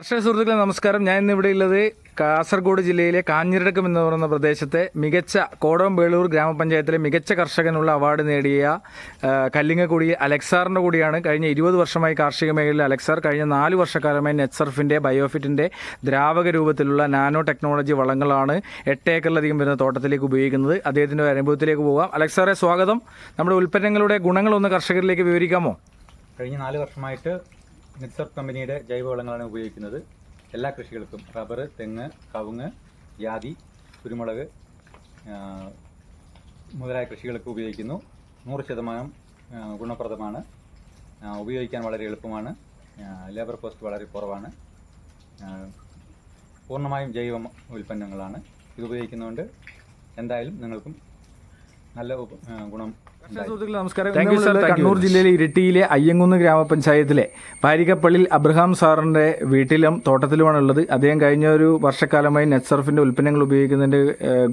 കർഷക സുഹൃത്തുക്കളെ നമസ്കാരം. ഞാൻ ഇന്ന് ഇവിടെ ഉള്ളത് കാസർഗോഡ് ജില്ലയിലെ കാഞ്ഞിരടക്കം എന്ന് പറയുന്ന പ്രദേശത്തെ മികച്ച കോടം വേളൂർ ഗ്രാമപഞ്ചായത്തിലെ മികച്ച കർഷകനുള്ള അവാർഡ് നേടിയ കല്ലിങ്ങക്കുടി അലക്സാറിന്റെ കൂടിയാണ് കഴിഞ്ഞ ഇരുപത് വർഷമായി കാർഷിക മേഖലയിൽ അലക്സാർ കഴിഞ്ഞ നാല് വർഷക്കാലമായി നെറ്റ്സർഫിന്റെ ബയോഫിറ്റിന്റെ ദ്രാവക രൂപത്തിലുള്ള നാനോ ടെക്നോളജി വളങ്ങളാണ് എട്ട് ഏക്കറിലധികം വരുന്ന തോട്ടത്തിലേക്ക് ഉപയോഗിക്കുന്നത്. അദ്ദേഹത്തിന്റെ അനുഭവത്തിലേക്ക് പോകാം. അലക്സാറെ സ്വാഗതം. നമ്മുടെ ഉൽപ്പന്നങ്ങളുടെ ഗുണങ്ങളൊന്ന് കർഷകരിലേക്ക് വിവരിക്കാമോ? കഴിഞ്ഞ നാല് വർഷമായിട്ട് നിക്സർ കമ്പനിയുടെ ജൈവവളങ്ങളാണ് ഉപയോഗിക്കുന്നത്. എല്ലാ കൃഷികൾക്കും റബ്ബർ തെങ്ങ് കവുങ്ങ് ജാതി കുരുമുളക് മുതലായ കൃഷികൾക്ക് ഉപയോഗിക്കുന്നു. നൂറ് ശതമാനം ഗുണപ്രദമാണ്. ഉപയോഗിക്കാൻ വളരെ എളുപ്പമാണ്. ലേബർ കോസ്റ്റ് വളരെ കുറവാണ്. പൂർണമായും ജൈവ ഉൽപ്പന്നങ്ങളാണ് ഇത് ഉപയോഗിക്കുന്നതുകൊണ്ട് എന്തായാലും നിങ്ങൾക്കും നല്ല ഗുണം. സുഹൃത്തുക്കളെ നമസ്കാരം. കണ്ണൂർ ജില്ലയിലെ ഇരിട്ടിയിലെ അയ്യങ്കുന്ന് ഗ്രാമപഞ്ചായത്തിലെ പാരികപ്പള്ളിൽ അബ്രഹാം സാറിന്റെ വീട്ടിലും തോട്ടത്തിലുമാണ് ഉള്ളത് അദ്ദേഹം കഴിഞ്ഞ ഒരു വർഷക്കാലമായി നെറ്റ്സർഫിന്റെ ഉൽപ്പന്നങ്ങൾ ഉപയോഗിക്കുന്നതിന്റെ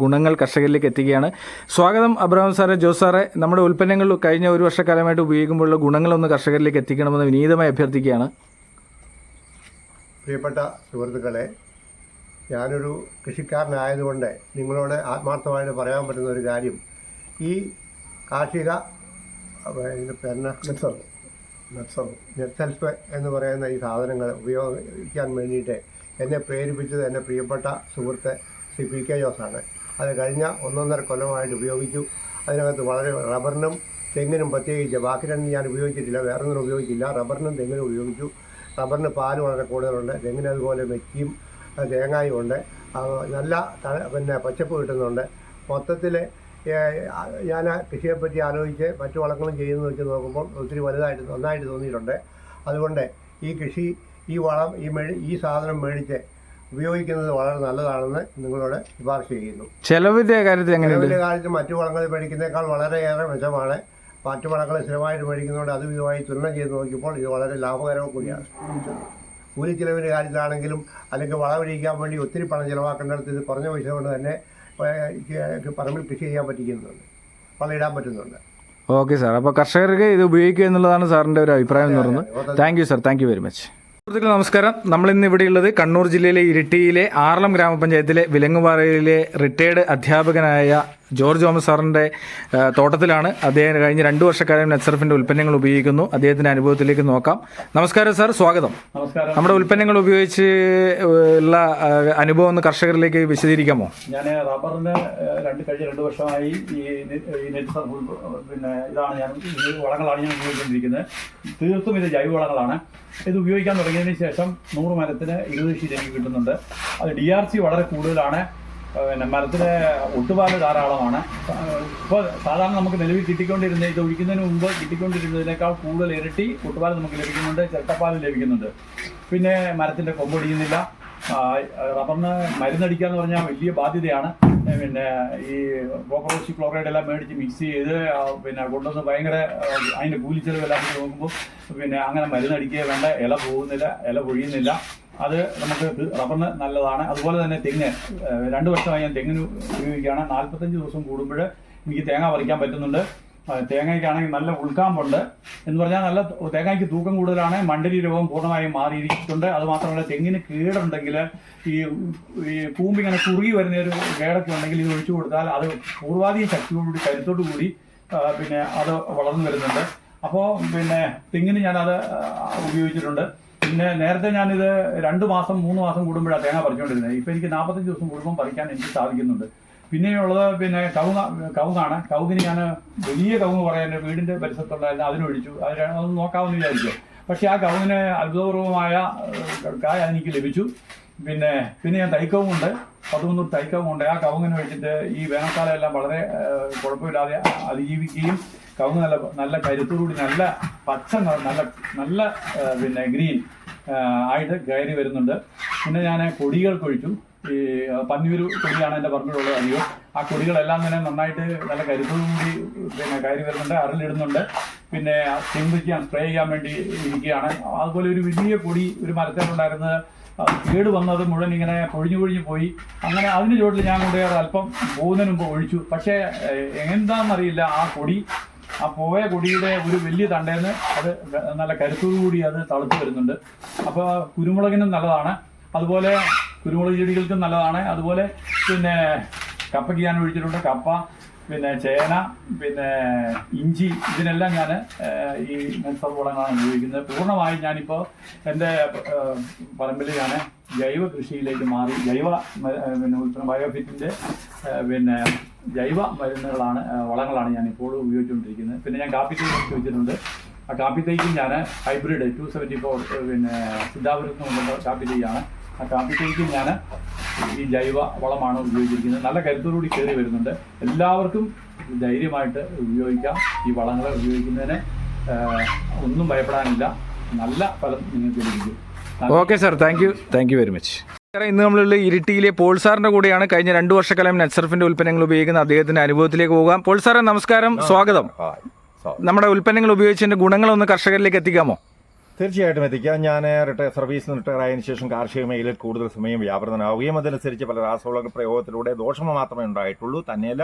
ഗുണങ്ങൾ കർഷകരിലേക്ക് എത്തിക്കുകയാണ്. സ്വാഗതം അബ്രഹാം സാറെ ജോസ് സാറെ. നമ്മുടെ ഉൽപ്പന്നങ്ങൾ കഴിഞ്ഞ ഒരു വർഷക്കാലമായിട്ട് ഉപയോഗിക്കുമ്പോഴുള്ള ഗുണങ്ങളൊന്ന് കർഷകരിലേക്ക് എത്തിക്കണമെന്ന് വിനീതമായി അഭ്യർത്ഥിക്കുകയാണ്. പ്രിയപ്പെട്ട സുഹൃത്തുക്കളെ ഞാനൊരു കൃഷിക്കാരനായതുകൊണ്ട് നിങ്ങളോട് ആത്മാർത്ഥമായിട്ട് പറയാൻ പറ്റുന്ന ഒരു കാര്യം. ഈ കാർഷിക മെത്സർ. നെറ്റ്സർ നെറ്റ്സെൽഫ് എന്ന് പറയുന്ന ഈ സാധനങ്ങൾ ഉപയോഗിക്കാൻ വേണ്ടിയിട്ട് എന്നെ പ്രേരിപ്പിച്ചത് എന്റെ പ്രിയപ്പെട്ട സുഹൃത്ത് ശ്രീ പി കെ ജോസാണ്. അത് കഴിഞ്ഞ ഒന്നൊന്നര കൊല്ലമായിട്ട് ഉപയോഗിച്ചു. അതിനകത്ത് വളരെ റബ്ബറിനും തെങ്ങിനും പ്രത്യേകിച്ച് ബാക്കി രണ്ടും ഞാൻ ഉപയോഗിച്ചിട്ടില്ല വേറൊന്നും ഉപയോഗിച്ചില്ല. റബ്ബറിനും തെങ്ങിനും ഉപയോഗിച്ചു. റബ്ബറിന് പാൽ വളരെ കൂടുതലുണ്ട് തെങ്ങിന് അതുപോലെ മെച്ചിയും തേങ്ങായും ഉണ്ട്. നല്ല പിന്നെ പച്ചപ്പ് കിട്ടുന്നുണ്ട്. മൊത്തത്തിൽ ഞാൻ കൃഷിയെപ്പറ്റി ആലോചിച്ച് മറ്റു വളങ്ങളും ചെയ്യുന്നത് വെച്ച് നോക്കുമ്പോൾ ഒത്തിരി വലുതായിട്ട് നന്നായിട്ട് തോന്നിയിട്ടുണ്ട്. അതുകൊണ്ട് ഈ കൃഷി ഈ വളം ഈ മേടി ഈ സാധനം മേടിച്ച് ഉപയോഗിക്കുന്നത് വളരെ നല്ലതാണെന്ന് നിങ്ങളോട് ശുപാർശ ചെയ്യുന്നു. ചെലവിന്റെ കാര്യത്തിൽ ചെലവിന്റെ കാര്യത്തിൽ മറ്റു വളങ്ങൾ മേടിക്കുന്നേക്കാൾ വളരെയേറെ മെച്ചമാണ് മറ്റു വളങ്ങൾ സ്ഥിരമായിട്ട് മേടിക്കുന്നതുകൊണ്ട് അതും ഇതുമായി തുലനം ചെയ്ത് നോക്കിയപ്പോൾ ഇത് വളരെ ലാഭകരവും കൂടിയാണ്. കൂലി ചിലവിന്റെ കാര്യത്തിലാണെങ്കിലും അല്ലെങ്കിൽ വളമൊഴിക്കാൻ വേണ്ടി ഒത്തിരി പണം ചിലവാക്കേണ്ടിടത്ത് ഇത് കുറഞ്ഞ പൈസ കൊണ്ട് തന്നെ പറമ്പിൽ കൃഷി ചെയ്യാൻ പറ്റിക്കുന്നുണ്ട്. വളയിടാൻ പറ്റുന്നുണ്ട്. Okay sir. അപ്പോൾ കർഷകർക്ക് ഇത് ഉപയോഗിക്കുക എന്നുള്ളതാണ് സാറിന്റെ ഒരു അഭിപ്രായം എന്ന് പറയുന്നത്. Thank you sir. Thank you very much. സുഹൃത്തുക്കൾ നമസ്കാരം. നമ്മൾ ഇന്ന് ഇവിടെയുള്ളത് കണ്ണൂർ ജില്ലയിലെ ഇരിട്ടിയിലെ ആറളം ഗ്രാമപഞ്ചായത്തിലെ വിലങ്ങുപാറയിലെ റിട്ടയേർഡ് അധ്യാപകനായ ജോർജ് തോമസ് സാറിന്റെ തോട്ടത്തിലാണ്. അദ്ദേഹം കഴിഞ്ഞ രണ്ട് വർഷക്കാലം നെറ്റ്സർഫിന്റെ ഉൽപ്പന്നങ്ങൾ ഉപയോഗിക്കുന്നു. അദ്ദേഹത്തിന്റെ അനുഭവത്തിലേക്ക് നോക്കാം. നമസ്കാരം സാർ സ്വാഗതം. നമസ്കാരം. നമ്മുടെ ഉൽപ്പന്നങ്ങൾ ഉപയോഗിച്ച് ഉള്ള അനുഭവം ഒന്ന് കർഷകരിലേക്ക് വിശദീകരിക്കാമോ? ഞാൻ റബ്ബറിന് രണ്ട് കഴിഞ്ഞ രണ്ട് വർഷമായി ഈ നെ- ഈ നെറ്റ് സർ- പിന്നെ ഇതാണ് ഞാൻ ഈ വളങ്ങളാണ് ഞാൻ ഉപയോഗിച്ചുകൊണ്ടിരിക്കുന്നത്. തീർത്തും ഇത് ജൈവ വളങ്ങളാണ്. ഇത് ഉപയോഗിക്കാൻ തുടങ്ങിയതിന് ശേഷം നൂറ് മരത്തിന് ഇരുപത് ശീലം കിട്ടുന്നുണ്ട്. അത് ഡി ആർ സി വളരെ കൂടുതലാണ്. പിന്നെ മരത്തിന് ഒട്ടുപാൽ ധാരാളമാണ്. ഇപ്പോൾ സാധാരണ നമുക്ക് നിലവിൽ കിട്ടിക്കൊണ്ടിരുന്ന ഇത് ഒഴിക്കുന്നതിന് മുമ്പ് കിട്ടിക്കൊണ്ടിരുന്നതിനേക്കാൾ കൂടുതൽ ഇരട്ടി ഒട്ടുപാൽ നമുക്ക് ലഭിക്കുന്നുണ്ട് ചിരട്ടപ്പാൽ ലഭിക്കുന്നുണ്ട്. പിന്നെ മരത്തിന്റെ കൊമ്പൊടിയുന്നില്ല റബ്ബറിന് മരുന്നടിക്കുക എന്ന് പറഞ്ഞാൽ വലിയ ബാധ്യതയാണ്. പിന്നെ ഈ കോക്രോച്ച് ക്ലോറൈഡ് എല്ലാം മേടിച്ച് മിക്സ് ചെയ്ത് പിന്നെ കൊണ്ടുവന്ന് ഭയങ്കര അതിന്റെ അതിന്റെ കൂലിച്ചെലവ് എല്ലാം കൂടി നോക്കുമ്പോൾ പിന്നെ അങ്ങനെ മരുന്നടിക്കുക വേണ്ട ഇല പോകുന്നില്ല ഇല പൊഴിയുന്നില്ല. അത് നമുക്ക് റബ്ബറിന് നല്ലതാണ്. അതുപോലെ തന്നെ തെങ്ങ് രണ്ടു വർഷമായി ഞാൻ തെങ്ങിന് ഉപയോഗിക്കുകയാണ്. നാൽപ്പത്തഞ്ച് ദിവസം കൂടുമ്പോൾ എനിക്ക് തേങ്ങ പറിക്കാൻ പറ്റുന്നുണ്ട്. തേങ്ങയ്ക്കാണെങ്കിൽ നല്ല ഉൾക്കാമ്പുണ്ട്. എന്ന് പറഞ്ഞാൽ നല്ല തേങ്ങയ്ക്ക് തൂക്കം കൂടുതലാണ്. മണ്ടലി രോഗം പൂർണമായും മാറിയിരിക്കുന്നുണ്ട്. അത് മാത്രമല്ല തെങ്ങിന് കീടുണ്ടെങ്കിൽ ഈ ഈ കൂമ്പ് ഇങ്ങനെ കുറുകി വരുന്ന ഒരു കേടൊക്കെ ഉണ്ടെങ്കിൽ ഇത് ഒഴിച്ചു കൊടുത്താൽ അത് പൂർവാധികം ശക്തിയോടുകൂടി കരുത്തോടു കൂടി പിന്നെ അത് വളർന്നു വരുന്നുണ്ട്. അപ്പോൾ പിന്നെ തെങ്ങിന് ഞാനത് ഉപയോഗിച്ചിട്ടുണ്ട്. പിന്നെ നേരത്തെ ഞാനിത് രണ്ട് മാസം മൂന്ന് മാസം കൂടുമ്പോഴാണ് തേങ്ങ പറിച്ചുകൊണ്ടിരുന്നത് ഇപ്പം എനിക്ക് നാൽപ്പത്തഞ്ച് ദിവസം കൂടുമ്പോൾ പറിക്കാൻ എനിക്ക് സാധിക്കുന്നുണ്ട്. പിന്നെയുള്ളത് പിന്നെ കവുങ്ങ കവുങ്ങാണ്. കവുങ്ങിന് ഞാൻ വലിയ കവുങ്ങ് പറയാൻ വീടിന്റെ പരിസരത്തുണ്ടായിരുന്നു. അതിനൊഴിച്ചു അതിനൊന്നും നോക്കാമെന്ന് വിചാരിച്ചു. പക്ഷേ ആ കവുങ്ങിന് അത്ഭുതപൂർവമായ കായ എനിക്ക് ലഭിച്ചു. പിന്നെ പിന്നെ ഞാൻ തൈക്കവുമുണ്ട്. തൈക്കവും ഉണ്ട് ആ കവുങ്ങിന് വെച്ചിട്ട് ഈ വേനൽക്കാലം എല്ലാം വളരെ കുഴപ്പമില്ലാതെ അതിജീവിക്കുകയും കവുങ്ങ് നല്ല നല്ല കരുത്തോടുകൂടി നല്ല പച്ച നല്ല നല്ല പിന്നെ ഗ്രീൻ ആയിട്ട് കയറി വരുന്നുണ്ട്. പിന്നെ ഞാൻ കൊടികൾ കൊഴിച്ചു. ഈ പന്നിയൂര് കൊടിയാണ് എന്റെ പറമ്പിലുള്ളത് അധികം. ആ കൊടികളെല്ലാം തന്നെ നന്നായിട്ട് നല്ല കരുത്തോടുകൂടി പിന്നെ കയറി വരുന്നുണ്ട് അരളിടുന്നുണ്ട്. പിന്നെ ചിന്തിക്കാൻ സ്പ്രേ ചെയ്യാൻ വേണ്ടി ഇരിക്കുകയാണ്. അതുപോലെ ഒരു വലിയ കൊടി ഒരു മരത്തിലുണ്ടായിരുന്നത് കേട് വന്നത് മുഴുവൻ ഇങ്ങനെ പൊഴിഞ്ഞു പൊഴിഞ്ഞു പോയി. അങ്ങനെ അതിന് ചുവട്ടിൽ ഞാൻ കൊണ്ടുപോയി അല്പം പോകുന്നതിന് മുമ്പ് ഒഴിച്ചു. പക്ഷേ എന്താണെന്നറിയില്ല. ആ കൊടി ആ പോയ കൊടിയുടെ ഒരു വലിയ തണ്ടേന്ന് അത് നല്ല കരുത്തോടു കൂടി അത് തളുത്തു വരുന്നുണ്ട്. അപ്പോൾ കുരുമുളകിനും നല്ലതാണ്. അതുപോലെ കുരുമുളക് ചെടികൾക്കും നല്ലതാണ്. അതുപോലെ പിന്നെ കപ്പയ്ക്ക് ഞാൻ ഒഴിച്ചിട്ടുണ്ട്. കപ്പ പിന്നെ ചേന പിന്നെ ഇഞ്ചി ഇതിനെല്ലാം ഞാൻ ഈ നെൽസർ ഉപയോഗിക്കുന്നത്. പൂർണമായും ഞാനിപ്പോൾ എന്റെ പറമ്പിൽ ഞാൻ ജൈവ കൃഷിയിലേക്ക് മാറി. ജൈവ പിന്നെ ഉൽപ്പന്ന ബയോഫിറ്റിന്റെ പിന്നെ ജൈവ മരുന്നുകളാണ് വളങ്ങളാണ് ഞാൻ ഇപ്പോൾ ഉപയോഗിച്ചുകൊണ്ടിരിക്കുന്നത്. പിന്നെ ഞാൻ കാപ്പി തൈ ചോദിച്ചിട്ടുണ്ട് ആ കാപ്പി തൈക്കും ഞാൻ ഹൈബ്രിഡ് ടു സെവന്റി ഫോർ പിന്നെ സിദ്ധാപുരത്ത് കൊണ്ടുള്ള കാപ്പി തൈയാണ് ആ കാപ്പിത്തേക്കും തൈക്കും ഞാൻ. ഈ ജൈവ വളമാണ് ഉപയോഗിച്ചിരിക്കുന്നത്. നല്ല കരുത്തോടുകൂടി കയറി വരുന്നുണ്ട്. എല്ലാവർക്കും ധൈര്യമായിട്ട് ഉപയോഗിക്കാം. ഈ വളങ്ങളെ ഉപയോഗിക്കുന്നതിന് ഒന്നും ഭയപ്പെടാനില്ല. നല്ല ഫലം നിങ്ങൾക്ക് ലഭിക്കും. Okay sir. Thank you. Thank you very much. സാറേ ഇന്ന് നമ്മളുള്ള ഇരിട്ടിയിലെ പോൾ സാറിന്റെ കൂടെയാണ് കഴിഞ്ഞ രണ്ടു വർഷക്കാലം നെറ്റ്സർഫിന്റെ ഉൽപ്പന്നങ്ങൾ ഉപയോഗിക്കുന്ന അദ്ദേഹത്തിന്റെ അനുഭവത്തിലേക്ക് പോകാം. പോൾ സാറേ നമസ്കാരം. സ്വാഗതം. നമ്മുടെ ഉൽപ്പന്നങ്ങൾ ഉപയോഗിച്ചതിന്റെ ഗുണങ്ങളൊന്ന് കർഷകരിലേക്ക് എത്തിക്കാമോ? തീർച്ചയായിട്ടും എത്തിക്കാം. ഞാൻ റിട്ടയർ സർവീസിൽ നിന്ന് റിട്ടയർ ആയതിനു ശേഷം കാർഷിക മേഖലയിൽ കൂടുതൽ സമയം വ്യാപൃതനാവുകയും അതനുസരിച്ച് പല രാസവള പ്രയോഗത്തിലൂടെ ദോഷമ മാത്രമേ ഉണ്ടായിട്ടുള്ളൂ. തന്നെയല്ല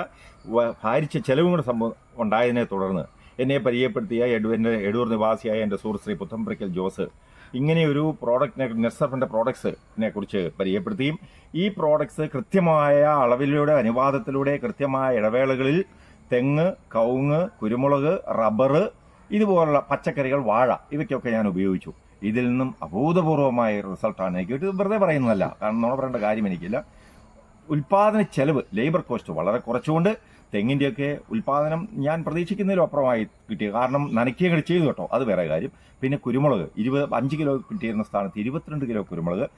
ഭാരിച്ച ചെലവും കൂടെ സംഭവം ഉണ്ടായതിനെ തുടർന്ന് എന്നെ പരിചയപ്പെടുത്തിയ എഡുവിന്റെ എടൂർ നിവാസിയായ എന്റെ സുഹൃത്ത് ശ്രീ പുത്തംപ്രിക്കൽ ജോസ് ഇങ്ങനെയൊരു പ്രോഡക്റ്റിനെ നെസ്സഫിന്റെ പ്രോഡക്ട്സിനെ കുറിച്ച് പരിചയപ്പെടുത്തിയും ഈ പ്രോഡക്ട്സ് കൃത്യമായ അളവിലൂടെ അനുവാദത്തിലൂടെ കൃത്യമായ ഇടവേളകളിൽ തെങ്ങ് കവുങ്ങ് കുരുമുളക് റബ്ബറ് ഇതുപോലുള്ള പച്ചക്കറികൾ വാഴ ഇവയ്ക്കൊക്കെ ഞാൻ ഉപയോഗിച്ചു. ഇതിൽ നിന്നും അഭൂതപൂർവമായ റിസൾട്ടാണ് എനിക്ക് ഇത് വെറുതെ പറയുന്നതല്ല. കാരണം നമ്മൾ പറയേണ്ട കാര്യം എനിക്കില്ല. ഉൽപാദന ചെലവ് ലേബർ കോസ്റ്റ് വളരെ കുറച്ചുകൊണ്ട് തെങ്ങിന്റെയൊക്കെ ഉൽപാദനം ഞാൻ പ്രതീക്ഷിക്കുന്നതിലും അപ്പുറമായി കിട്ടി. കാരണം നനയ്ക്കുകയും ചെയ്തു കേട്ടോ. അത് വേറെ കാര്യം. പിന്നെ കുരുമുളക് ഇരുപത് അഞ്ച് കിലോ കിട്ടിയിരുന്ന സ്ഥാനത്ത് ഇരുപത്തിരണ്ട് കിലോ കുരുമുളക്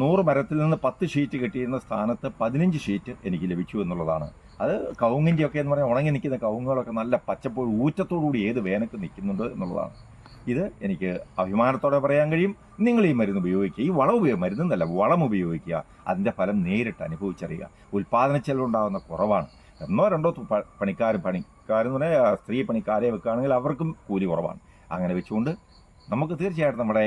നൂറ് മരത്തിൽ നിന്ന് പത്ത് ഷീറ്റ് കിട്ടിയിരുന്ന സ്ഥാനത്ത് പതിനഞ്ച് ഷീറ്റ് എനിക്ക് ലഭിച്ചു എന്നുള്ളതാണ്. അത് കവുങ്ങിന്റെ ഒക്കെ എന്ന് പറഞ്ഞാൽ ഉണങ്ങി നിൽക്കുന്ന കവുങ്ങുകളൊക്കെ നല്ല പച്ചപ്പോൾ ഊറ്റത്തോടുകൂടി ഏത് വേനക്ക് നിൽക്കുന്നുണ്ട് എന്നുള്ളതാണ്. ഇത് എനിക്ക് അഭിമാനത്തോടെ പറയാൻ കഴിയും. നിങ്ങൾ ഈ മരുന്ന് ഉപയോഗിക്കുക. ഈ വളം ഉപയോഗം മരുന്നെന്നല്ല വളം ഉപയോഗിക്കുക. അതിന്റെ ഫലം നേരിട്ട് അനുഭവിച്ചറിയുക. ഉൽപ്പാദന ചെലവുണ്ടാകുന്ന കുറവാണ്. ഒന്നോ രണ്ടോ പണിക്കാർ പണിക്കാരെന്ന് പറഞ്ഞാൽ സ്ത്രീ പണിക്കാരെ വെക്കുകയാണെങ്കിൽ അവർക്കും കൂലി കുറവാണ്. അങ്ങനെ വെച്ചുകൊണ്ട് നമുക്ക് തീർച്ചയായിട്ടും നമ്മുടെ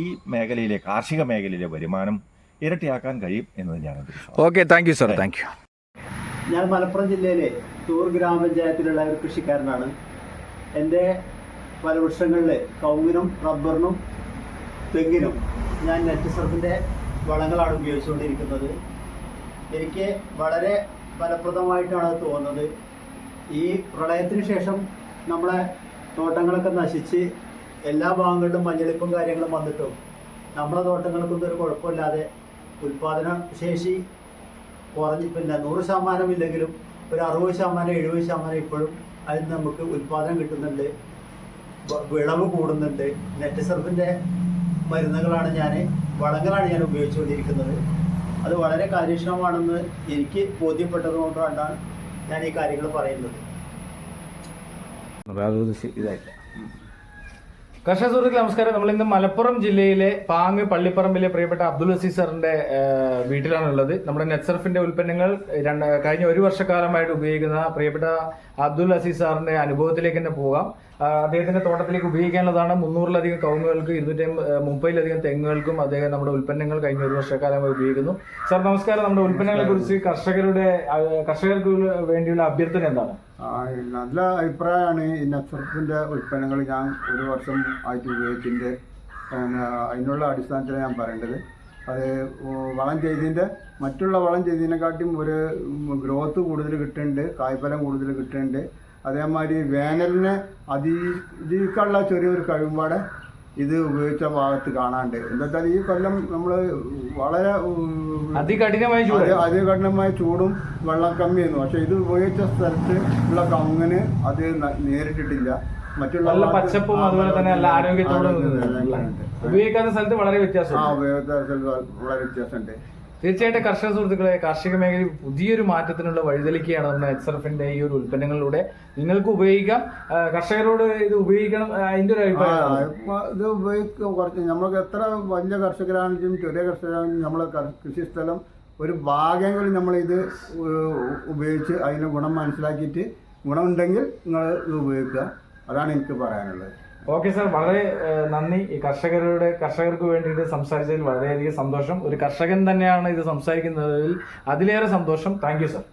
ഈ മേഖലയിലെ കാർഷിക മേഖലയിലെ വരുമാനം ഇരട്ടിയാക്കാൻ കഴിയും എന്ന് തന്നെയാണ് വിശ്വാസം okay thank you sir thank you ഞാൻ മലപ്പുറം ജില്ലയിലെ തൂർ ഗ്രാമപഞ്ചായത്തിലുള്ള ഒരു കൃഷിക്കാരനാണ്. എന്റെ പല ഫലവൃക്ഷങ്ങളിൽ കവുങ്ങിനും റബ്ബറിനും തെങ്ങിനും ഞാൻ നെറ്റ് സർഫിന്റെ വളങ്ങളാണ് ഉപയോഗിച്ചുകൊണ്ടിരിക്കുന്നത്. എനിക്ക് വളരെ ഫലപ്രദമായിട്ടാണ് തോന്നുന്നത്. ഈ പ്രളയത്തിന് ശേഷം നമ്മളെ തോട്ടങ്ങളൊക്കെ നശിച്ച് എല്ലാ ഭാഗങ്ങളിലും മഞ്ഞളിപ്പും കാര്യങ്ങളും വന്നിട്ടും? നമ്മുടെ തോട്ടങ്ങൾക്കൊന്നും ഒരു കുഴപ്പമില്ലാതെ ഉൽപാദന ശേഷി കുറഞ്ഞ് പിന്നെ നൂറ് ശതമാനം ഇല്ലെങ്കിലും ഒരു അറുപത് ശതമാനം എഴുപത് ശതമാനം ഇപ്പോഴും അതിൽ നിന്ന് നമുക്ക് ഉൽപാദനം കിട്ടുന്നുണ്ട്. വിളവ് കൂടുന്നുണ്ട്. നെറ്റ് സർഫിന്റെ മരുന്നുകളാണ് ഞാൻ വളങ്ങളാണ് ഞാൻ ഉപയോഗിച്ചുകൊണ്ടിരിക്കുന്നത്. അത് വളരെ കാര്യക്ഷമമാണെന്ന് എനിക്ക് ബോധ്യപ്പെട്ടത് കൊണ്ടാണ് ഞാൻ ഈ കാര്യങ്ങൾ പറയുന്നത്. ഇതായില്ല. കർഷക സുഹൃത്തുക്കൾ നമസ്കാരം. നമ്മൾ ഇന്ന് മലപ്പുറം ജില്ലയിലെ പാങ് പള്ളിപ്പറമ്പിലെ പ്രിയപ്പെട്ട അബ്ദുൽ അസീസ് സാറിന്റെ വീട്ടിലാണ് വീട്ടിലാണുള്ളത്. നമ്മുടെ നെറ്റ്സർഫിന്റെ ഉൽപ്പന്നങ്ങൾ കഴിഞ്ഞ ഒരു വർഷക്കാലമായിട്ട് ഉപയോഗിക്കുന്ന പ്രിയപ്പെട്ട അബ്ദുൽ അസീസ് സാറിന്റെ അനുഭവത്തിലേക്ക് തന്നെ പോകാം. അദ്ദേഹത്തിന്റെ തോട്ടത്തിലേക്ക് ഉപയോഗിക്കാനുള്ളതാണ് മുന്നൂറിലധികം കവുങ്ങുകൾക്ക് ഇരുന്നൂറ്റി മുപ്പതിലധികം തെങ്ങുകൾക്കും അദ്ദേഹം നമ്മുടെ ഉൽപ്പന്നങ്ങൾ കഴിഞ്ഞ ഒരു വർഷക്കാലമായി ഉപയോഗിക്കുന്നു. സാർ നമസ്കാരം. നമ്മുടെ ഉൽപ്പന്നങ്ങളെ കുറിച്ച് കർഷകരുടെ കർഷകർക്ക് വേണ്ടിയുള്ള അഭ്യർത്ഥന എന്താണ്? നല്ല അഭിപ്രായമാണ്. ഈ നക്ഷത്രത്തിന്റെ ഉൽപ്പന്നങ്ങൾ ഞാൻ ഒരു വർഷം ആയിട്ട് ഉപയോഗിച്ചിട്ടുണ്ട്. അതിനുള്ള അടിസ്ഥാനത്തിലാണ് ഞാൻ പറയേണ്ടത്. അത് വളം ചെയ്തതിന്റെ മറ്റുള്ള വളം ചെയ്തതിനെക്കാട്ടിയും ഒരു ഗ്രോത്ത് കൂടുതൽ കിട്ടുന്നുണ്ട്. കായ്ഫലം കൂടുതൽ കിട്ടുന്നുണ്ട്. അതേമാതിരി വേനലിനെ അതിജീവിക്കാനുള്ള ചെറിയൊരു കഴിവുപാടെ ഇത് ഉപയോഗിച്ച ഭാഗത്ത് കാണാണ്ട് എന്താ ഈ കൊല്ലം നമ്മൾ വളരെ അതികഠിനമായ ചൂട് അതികഠിനമായ ചൂടും വെള്ളം കമ്മിയായിരുന്നു പക്ഷെ ഇത് ഉപയോഗിച്ച സ്ഥലത്ത് ഉള്ള കവുങ്ങിന് അത് നേരിട്ടിട്ടില്ല മറ്റുള്ള പച്ചപ്പും അതുപോലെ തന്നെ നല്ല ആരോഗ്യത്തോടെ. ഉപയോഗിക്കാത്ത സ്ഥലത്ത് വളരെ വ്യത്യാസം ആ ഉപയോഗിക്കാത്ത ഉപയോഗിച്ച സ്ഥലത്ത് വളരെ വ്യത്യാസമുണ്ട് തീർച്ചയായിട്ടും കർഷക സുഹൃത്തുക്കളെ കാർഷിക മേഖലയിൽ പുതിയൊരു മാറ്റത്തിനുള്ള വഴിതെളിക്കുകയാണ് നമ്മുടെ എക്സർഫിന്റെ ഈ ഒരു ഉൽപ്പന്നങ്ങളിലൂടെ. നിങ്ങൾക്ക് ഉപയോഗിക്കാം. കർഷകരോട് ഇത് ഉപയോഗിക്കണം അതിന്റെ ഒരു അഭിപ്രായം ഇത് ഉപയോഗിക്കും കുറച്ച് നമ്മൾക്ക് എത്ര വലിയ കർഷകരാണെങ്കിലും ചെറിയ കർഷകരാണെങ്കിലും നമ്മളെ കൃഷി കൃഷിസ്ഥലം ഒരു ഭാഗങ്ങളിൽ നമ്മളിത് ഇത് ഉപയോഗിച്ച് അതിന്റെ ഗുണം മനസ്സിലാക്കിയിട്ട് ഗുണമുണ്ടെങ്കിൽ നിങ്ങൾ ഇത് ഉപയോഗിക്കുക. അതാണ് എനിക്ക് പറയാനുള്ളത്. ഓക്കെ സാർ വളരെ നന്ദി. ഈ കർഷകരുടെ കർഷകർക്ക് വേണ്ടിയിട്ട് സംസാരിച്ചതിൽ വളരെയധികം സന്തോഷം. ഒരു കർഷകൻ തന്നെയാണ് ഇത് സംസാരിക്കുന്നതിൽ അതിലേറെ സന്തോഷം. Thank you sir.